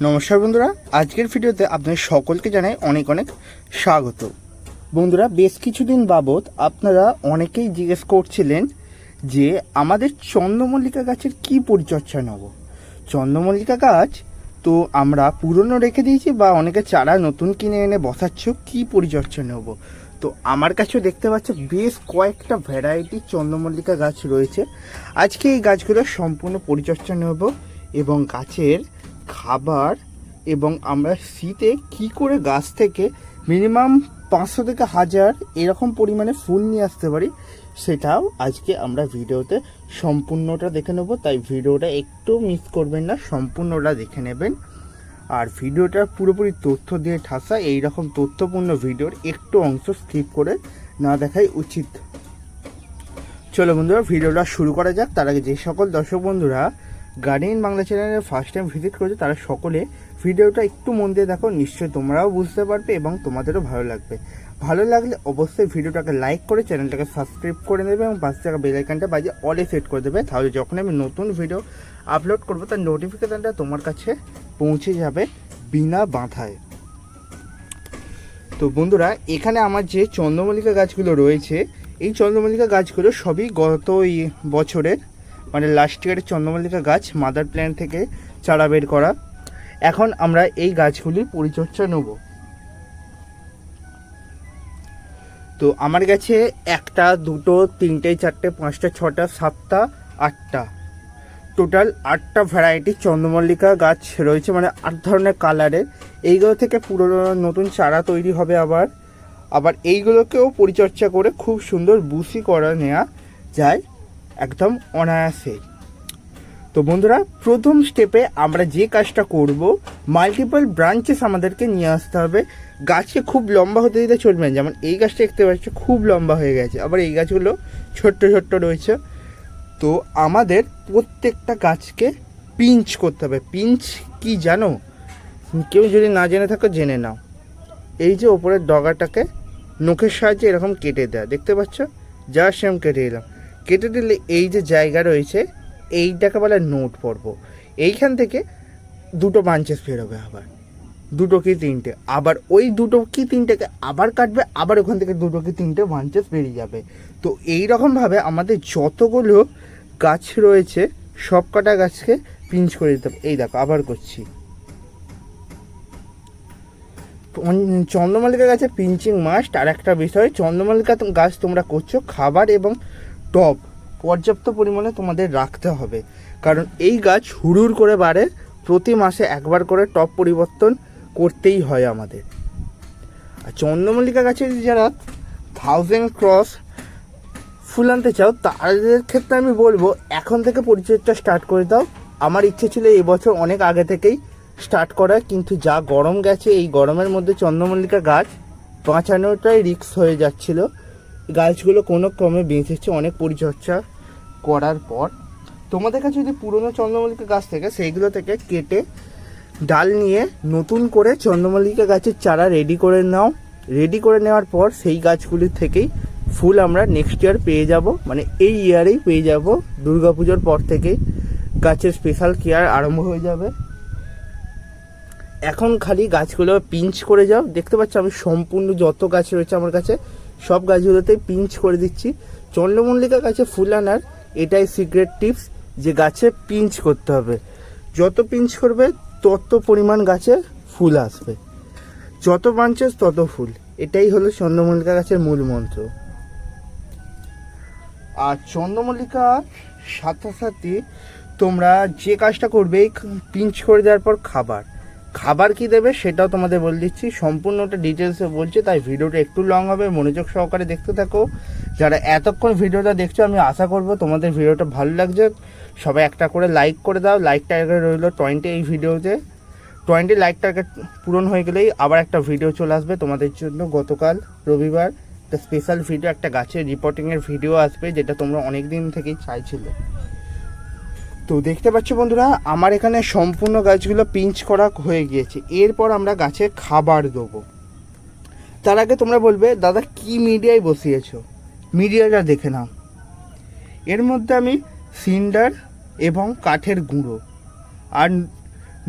নমস্কার বন্ধুরা, আজকের ভিডিওতে আপনাদের সকলকে জানাই অনেক অনেক স্বাগত। বন্ধুরা, বেশ কিছুদিন বাবদ আপনারা অনেকেই জিজ্ঞেস করছিলেন যে আমাদের চন্দ্রমল্লিকা গাছের কি পরিচর্যা নেব? চন্দ্রমল্লিকা গাছ তো আমরা পুরনো রেখে দিয়েছি বা অনেকে চারা নতুন কিনে এনে বসাচ্ছ কি পরিচর্যা নেব? তো আমার কাছেও দেখতে পাচ্ছ বেশ কয়েকটা ভ্যারাইটি চন্দ্রমল্লিকা গাছ রয়েছে। আজকে এই গাছগুলোর সম্পূর্ণ পরিচর্যা নেব এবং গাছের খাবার এবং আমরা শীতে কি করে গাছ থেকে মিনিমাম পাঁচশো থেকে হাজার এরকম পরিমাণে ফুল নিয়ে আসতে পারি, সেটাও আজকে আমরা ভিডিওতে সম্পূর্ণটা দেখে নেব। তাই ভিডিওটা একটু মিস করবেন না, সম্পূর্ণটা দেখে নেবেন। আর ভিডিওটা পুরোপুরি তথ্য দিয়ে ঠাসা এই রকম তথ্যপূর্ণ ভিডিওর একটু অংশ স্কিপ করে না দেখাই উচিত। চলো বন্ধুরা, ভিডিওটা শুরু করা যাক। তার আগে যে সকল দর্শক বন্ধুরা গার্ডেন বাংলা চ্যানেলে ফার্স্ট টাইম ভিজিট করেছে, তারা সকলে ভিডিওটা একটু মন দিয়ে দেখো, নিশ্চয়ই তোমরাও বুঝতে পারবে এবং তোমাদেরও ভালো লাগবে। ভালো লাগলে অবশ্যই ভিডিওটাকে লাইক করে চ্যানেলটাকে সাবস্ক্রাইব করে নেবে এবং পাশে থাকা বেলাইকানটা বাজে অলে সেট করে দেবে, তাহলে যখন আমি নতুন ভিডিও আপলোড করব, তার নোটিফিকেশানটা তোমার কাছে পৌঁছে যাবে বিনা বাঁধায়। তো বন্ধুরা, এখানে আমার যে চন্দ্রমল্লিকা গাছগুলো রয়েছে, এই চন্দ্রমল্লিকা গাছগুলো সবই গত বছরের মানে লাস্ট ইয়ারের চন্দ্রমল্লিকা গাছ মাদার প্ল্যান থেকে চারা বের করা। এখন আমরা এই গাছগুলির পরিচর্যা নেব। তো আমার কাছে একটা, দুটো, তিনটে, চারটে, পাঁচটা, ছটা, সাতটা, আটটা। টোটাল আটটা ভ্যারাইটি চন্দ্রমল্লিকা গাছ রয়েছে মানে আট ধরনের কালারের এইগুলো থেকে পুরো নতুন চারা তৈরি হবে আবার। আবার এইগুলোকেও পরিচর্যা করে খুব সুন্দর বুসি করা নেওয়া যায়। একদম অনায়াসে। তো বন্ধুরা, প্রথম স্টেপে আমরা যে কাজটা করব মাল্টিপল ব্রাঞ্চেস আমাদেরকে নিয়ে আসতে হবে। গাছকে খুব লম্বা হতে দিতে চলবে না। যেমন এই গাছটা দেখতে পাচ্ছ, খুব লম্বা হয়ে গেছে। আবার এই গাছগুলো ছোট্ট ছোট্ট রয়েছে। তো আমাদের প্রত্যেকটা গাছকে পিঞ্চ করতে হবে। পিঞ্চ কি জানো? কেউ যদি না জেনে থাকো, জেনে নাও। এই যে ওপরের ডগাটাকে নখের সাহায্যে এরকম কেটে দেয়। দেখতে পাচ্ছ? যা সেম কেটে দিলাম। কেটে দিলে এই যে জায়গা রয়েছে, এইটাকে বলে নোট পর্ব। এইখান থেকে দুটো বাঞ্চেস বেরোবে আবার। দুটো কি তিনটে? আবার ওই দুটো কি তিনটেকে আবার কাটবে, আবার ওখান থেকে দুটো কি তিনটে বাঞ্চেস বেরিয়ে যাবে। তো এই রকমভাবে আমাদের যতগুলো গাছ রয়েছে সব কটা গাছকে পিঞ্চ করে দিতে হবে। এই দেখো, আবার করছি। চন্দ্রমল্লিকা গাছে পিঞ্চিং মাস্ট আর একটা বিষয়, চন্দ্রমল্লিকা গাছ তোমরা করছ, খাবার এবং টব। পর্যাপ্ত পরিমাণে তোমাদের রাখতে হবে। কারণ এই গাছ হুড়ুর করে বাড়ে, প্রতি মাসে একবার করে টপ পরিবর্তন করতেই হয় আমাদের। আর চন্দ্রমল্লিকা গাছের যারা থাউজেন্ড ক্রস ফুল আনতে চাও, তাদের ক্ষেত্রে আমি বলব, এখন থেকে পরিচর্যা স্টার্ট করে দাও। আমার ইচ্ছে ছিল এবছর অনেক আগে থেকেই স্টার্ট করার কিন্তু যা গরম গেছে, এই গরমের মধ্যে চন্দ্রমল্লিকা গাছ বাঁচানোটাই রিক্স হয়ে যাচ্ছিল। গাছগুলো কোনো ক্রমে বেঁচেছে অনেক পরিচর্যা করার পর। তোমাদের কাছে যদি পুরনো চন্দ্রমল্লিকা গাছ থেকে, সেইগুলো থেকে কেটে ডাল নিয়ে নতুন করে চন্দ্রমল্লিকা গাছের চারা রেডি করে নাও। রেডি করে নেওয়ার পর সেই গাছগুলি থেকেই ফুল আমরা নেক্সট ইয়ার পেয়ে যাব। মানে এই ইয়ারেই পেয়ে যাব। দুর্গাপুজোর পর থেকেই গাছের স্পেশাল কেয়ার আরম্ভ হয়ে যাবে। এখন খালি গাছগুলো পিঞ্চ করে যাও। দেখতে পাচ্ছ আমি সম্পূর্ণ যত গাছ রয়েছে আমার কাছে সব গাছগুলোতে পিঞ্চ করে দিচ্ছি। চন্দ্রমল্লিকা গাছে ফুল আনার এটাই সিক্রেট টিপস যে গাছে পিঞ্চ করতে হবে। যত পিঞ্চ করবে, তত পরিমাণ গাছে ফুল আসবে। যত বাঞ্চেস তত ফুল। এটাই হলো চন্দ্রমল্লিকা গাছের মূল মন্ত্র। আর চন্দ্রমল্লিকা সাথে সাথে তোমরা যে কাজটা করবে, পিঞ্চ করে দেওয়ার পর খাবার। খাবার কি দেবে সেটাও তোমাদের বলে দিচ্ছি। সম্পূর্ণটা ডিটেলসে বলছি, তাই ভিডিওটা একটু লং হবে, মনোযোগ সহকারে দেখতে থাকো। যারা এতক্ষণ ভিডিওটা দেখছ, আমি আশা করব তোমাদের ভিডিওটা ভালো লাগছে। সবাই একটা করে লাইক করে দাও। লাইক টার্গেট রইল টোয়েন্টি এই ভিডিওতে। টোয়েন্টি লাইক টার্গেট পূরণ হয়ে গেলেই আবার একটা ভিডিও চলে আসবে তোমাদের জন্য গতকাল রবিবার। একটা স্পেশাল ভিডিও একটা গাছের রিপোর্টিংয়ের ভিডিও আসবে, যেটা তোমরা অনেক দিন থেকেই চাইছিলে। তো দেখতে পাচ্ছ বন্ধুরা, আমার এখানে সম্পূর্ণ গাছগুলো পিঞ্চ করা হয়ে গিয়েছে। এরপর আমরা গাছে খাবার দেবো। তার আগে তোমরা বলবে, দাদা, কি মিডিয়ায় বসিয়েছো? মিডিয়াটা দেখে নাও। এর মধ্যে আমি সিন্ডার এবং কাঠের গুঁড়ো। আর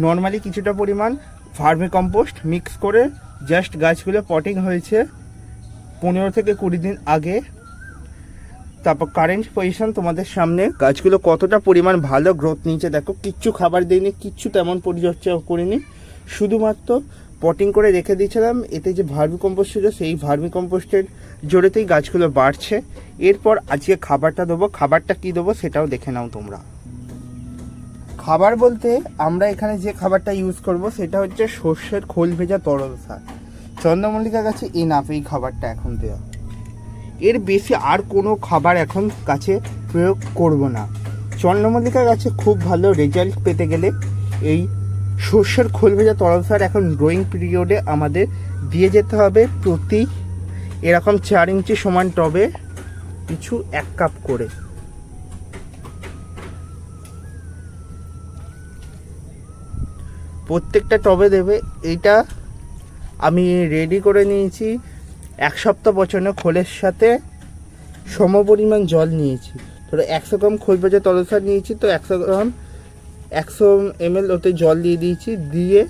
নর্মালি কিছুটা পরিমাণ ফার্মি কম্পোস্ট মিক্স করে জাস্ট গাছগুলো পটিং হয়েছে পনেরো থেকে কুড়ি দিন আগে তারপর কারেন্ট পজিশন তোমাদের সামনে। গাছগুলো কতটা পরিমাণ ভালো গ্রোথ নিয়েছে দেখো, কিচ্ছু খাবার দিইনি, কিচ্ছু তেমন পরিচর্যা করিনি। শুধুমাত্র পটিং করে রেখে দিয়েছিলাম, এতে যে ভার্মি কম্পোস্ট ছিল, সেই ভার্মি কম্পোস্টের জোরেতেই গাছগুলো বাড়ছে। এরপর আজকে খাবারটা দেবো, খাবারটা কি দেবো সেটাও দেখে নাও তোমরা। খাবার বলতে আমরা এখানে যে খাবারটা ইউজ করব, সেটা হচ্ছে সর্ষের খোল ভেজা তরল সার। চন্দ্রমল্লিকা গাছে এনাফ এই খাবারটা এখন দেওয়া। এর বেশি আর কোনো খাবার এখন গাছে প্রয়োগ করব না। চন্দ্রমল্লিকা গাছে খুব ভালো রেজাল্ট পেতে গেলে এই সর্ষের খোল ভেজা তরল সার এখন গ্রোয়িং পিরিয়ডে আমাদের দিয়ে যেতে হবে প্রতি এরকম চার ইঞ্চি সমান টবে কিছু এক কাপ করে। প্রত্যেকটা টবে দেবে, এইটা আমি রেডি করে নিয়েছি। এক সপ্তাহ পচানো খোলের সাথে সম পরিমাণ জল নিয়েছি। ধরো একশো গ্রাম খোল ভেজা তরল সার নিয়েছি, তো একশো গ্রাম, একশো এমএল ওতে জল দিয়ে দিয়েছি, দিয়ে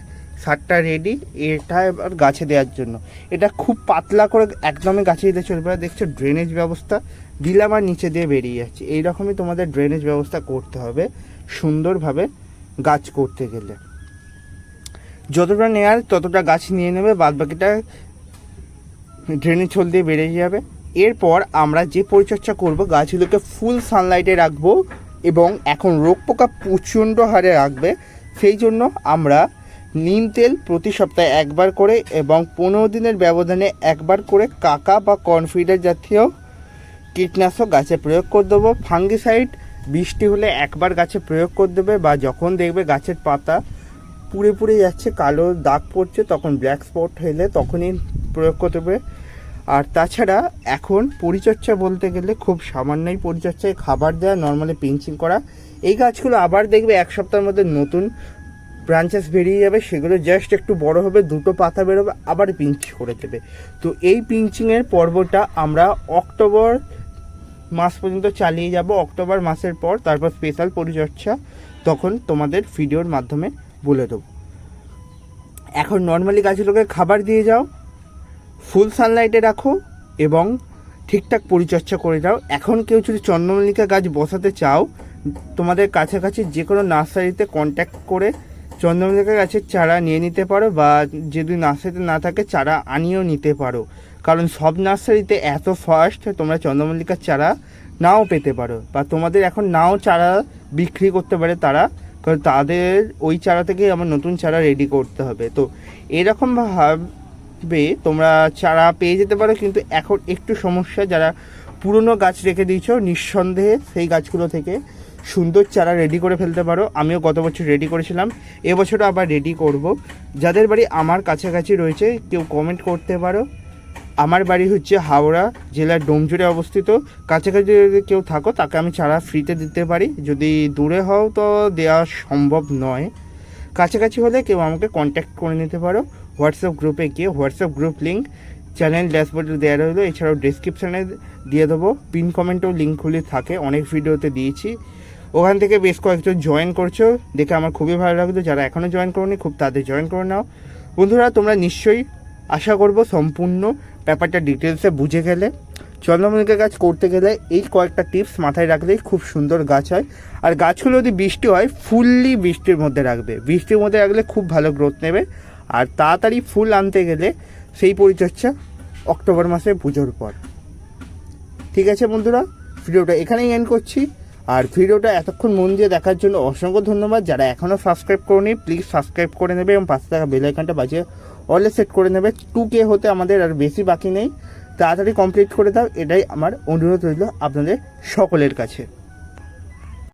সারটা রেডি এটা এবার গাছে দেওয়ার জন্য। এটা খুব পাতলা করে একদমই গাছে দিতে চলবে না। দেখছ ড্রেনেজ ব্যবস্থা দিলাম আর নিচে দিয়ে বেরিয়ে যাচ্ছে। এইরকমই তোমাদের ড্রেনেজ ব্যবস্থা করতে হবে সুন্দরভাবে গাছ করতে গেলে। যতটা নেয়ার ততটা গাছ নিয়ে নেবে বাদ বাকিটা ড্রেনেজ হোল দিয়ে বেরিয়ে যাবে। এরপর আমরা যে পরিচর্যা করব, গাছগুলোকে ফুল সানলাইটে রাখব এবং এখন রোগ পোকা প্রচণ্ড হারে রাখবে। সেই জন্য আমরা নিম তেল প্রতি সপ্তাহে একবার করে এবং পনেরো দিনের ব্যবধানে একবার করে কাকা বা কনফিডার জাতীয় কীটনাশক গাছে প্রয়োগ করে দেবো। ফাঙ্গিসাইড বৃষ্টি হলে একবার গাছে প্রয়োগ করে দেবে বা যখন দেখবে গাছের পাতা পুড়ে পুড়ে যাচ্ছে, কালো দাগ পড়ছে, তখন ব্ল্যাক স্পট হলে তখনই প্রয়োগ করতে হবে আর তাছাড়া এখন পরিচর্যা বলতে গেলে খুব সামান্যই পরিচর্যায় খাবার দেওয়া নর্মালি পিঞ্চিং করা। এই গাছগুলো আবার দেখবে এক সপ্তাহের মধ্যে নতুন ব্রাঞ্চেস বেরিয়ে যাবে, সেগুলো জাস্ট একটু বড় হবে, দুটো পাতা বেরোবে, আবার পিঞ্চ করে দেবে। তো এই পিঞ্চিংয়ের পর্বটা আমরা অক্টোবর মাস পর্যন্ত চালিয়ে যাব। অক্টোবর মাসের পর তারপর স্পেশাল পরিচর্যা তখন তোমাদের ভিডিওর মাধ্যমে বলে দেবো। এখন নর্মালি গাছগুলোকে খাবার দিয়ে যাও। ফুল সানলাইটে রাখো এবং ঠিকঠাক পরিচর্যা করে দাও। এখন কেউ যদি চন্দ্রমল্লিকা গাছ বসাতে চাও, তোমাদের কাছাকাছি যে কোনো নার্সারিতে কন্ট্যাক্ট করে চন্দ্রমল্লিকা গাছের চারা নিয়ে নিতে পারো বা যদি নার্সারিতে না থাকে, চারা আনিয়েও নিতে পারো। কারণ সব নার্সারিতে এত ফাস্ট তোমরা চন্দ্রমল্লিকার চারা নাও পেতে পারো বা তোমাদের এখন নাও চারা বিক্রি করতে পারে তারা, কারণ তাদের ওই চারা থেকেই আমার নতুন চারা রেডি করতে হবে। তো এরকম ভাবে তোমরা চারা পেয়ে যেতে পারো, কিন্তু এখন একটু সমস্যা, যারা পুরনো গাছ রেখে দিয়েছ, নিঃসন্দেহে সেই গাছগুলো থেকে সুন্দর চারা রেডি করে ফেলতে পারো। আমিও গত বছর রেডি করেছিলাম, এবছরও আবার রেডি করব। যাদের বাড়ি আমার কাছাকাছি রয়েছে, কেউ কমেন্ট করতে পারো। আমার বাড়ি হচ্ছে হাওড়া, জেলার ডোমজুড়ে অবস্থিত। কাছাকাছি যদি কেউ থাকো, তাকে আমি চারা ফ্রিতে দিতে পারি। যদি দূরে হও, তো দেওয়া সম্ভব নয়। কাছাকাছি হলে কেউ আমাকে কন্ট্যাক্ট করে নিতে পারো। হোয়াটসঅ্যাপ গ্রুপে গিয়ে হোয়াটসঅ্যাপ গ্রুপ লিঙ্ক, চ্যানেল ড্যাশবোর্ডে দেওয়া রইল। এছাড়াও ডিসক্রিপশানে দিয়ে দেবো। পিন কমেন্টেও লিঙ্কগুলি থাকে। অনেক ভিডিওতে দিয়েছি। ওখান থেকে বেশ কয়েকজন জয়েন করছ। দেখে আমার খুবই ভালো লাগল। যারা এখনও জয়েন করোনি, খুব তাদের জয়েন করে নাও। বন্ধুরা, তোমরা নিশ্চয়ই আশা করব সম্পূর্ণ ব্যাপারটা ডিটেলসে বুঝে গেলে। চন্দ্রমল্লিকা গাছ, করতে গেলে এই কয়েকটা টিপস মাথায় রাখলেই খুব সুন্দর গাছ হয়। আর গাছগুলো যদি বৃষ্টি হয় ফুললি বৃষ্টির মধ্যে রাখবে। বৃষ্টির মধ্যে রাখলে খুব ভালো গ্রোথ নেবে। আর তাড়াতাড়ি ফুল আনতে গেলে সেই পরিচর্যা অক্টোবর মাসে পুজোর পর। ঠিক আছে বন্ধুরা? ভিডিওটা এখানেই এন্ড করছি। আর ভিডিওটা এতক্ষণ মন দিয়ে দেখার জন্য অসংখ্য ধন্যবাদ। যারা এখনও সাবস্ক্রাইব করনি প্লিজ সাবস্ক্রাইব করে নেবে এবং পাশে থাকা বেল আইকনটা বাজিয়ে অলে সেট করে নেবে। টু কে হতে আমাদের আর বেশি বাকি নেই। তাড়াতাড়ি কমপ্লিট করে দাও। এটাই আমার অনুরোধ রইল আপনাদের সকলের কাছে।